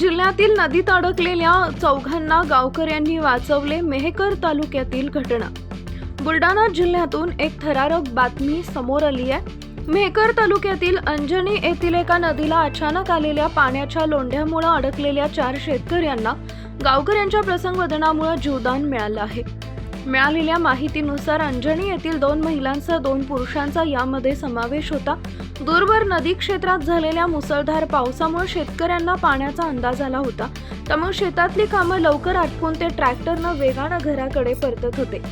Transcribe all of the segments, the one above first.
जिल्ह्यातील नदीत अडकलेल्या चौघांना गावकऱ्यांनी वाचवले मेहकर तालुक्यातील घटना. बुलढाणा जिल्ह्यातून एक थरारक बातमी समोर आली आहे. मेहकर तालुक्यातील अंजनी येथील एका नदीला अचानक आलेल्या पाण्याच्या लोंढ्यामुळे अडकलेल्या चार शेतकऱ्यांना गावकऱ्यांच्या प्रसंगवदनामुळे जीवदान मिळालं आहे. मिळालेल्या माहितीनुसार अंजनी येथील दोन महिलांसह दोन पुरुषांचा यामध्ये समावेश होता. दूरवर नदी क्षेत्रात झालेल्या मुसळधार पावसामुळे शेतकऱ्यांना पाण्याचा अंदाज आला होता. त्यामुळे शेतातली कामं लवकर आटपून ते ट्रॅक्टरनं वेगानं घराकडे परतत होते.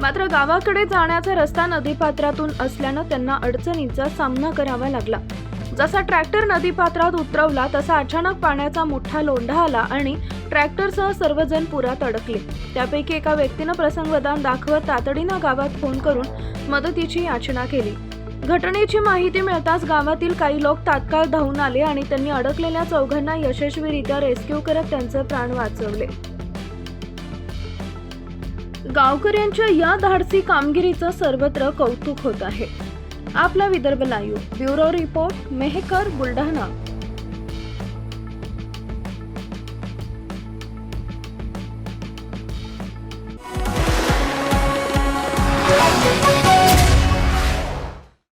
मात्र गावाकडे जाण्याचा रस्ता नदीपात्रातून असल्यानं त्यांना अडचणीचा सामना करावा लागला. जसा ट्रॅक्टर नदीपात्रात उतरवला तसा अचानक पाण्याचा मोठा लोंढा आला आणि ट्रॅक्टरसह सर्वजण पुरात अडकले. त्यापैकी एका व्यक्तीनं प्रसंगदान दाखवत तातडीनं गावात फोन करून मदतीची याचना केली. घटनेची माहिती मिळताच गावातील काही लोक तात्काळ धावून आले आणि त्यांनी अडकलेल्या चौघांना यशस्वीरित्या रेस्क्यू करत त्यांचे प्राण वाचवले. गावकऱ्यांच्या या धाडसी कामगिरीचं सर्वत्र कौतुक होत आहे. आपला Vidarbha live bureau report Mehkar Buldhana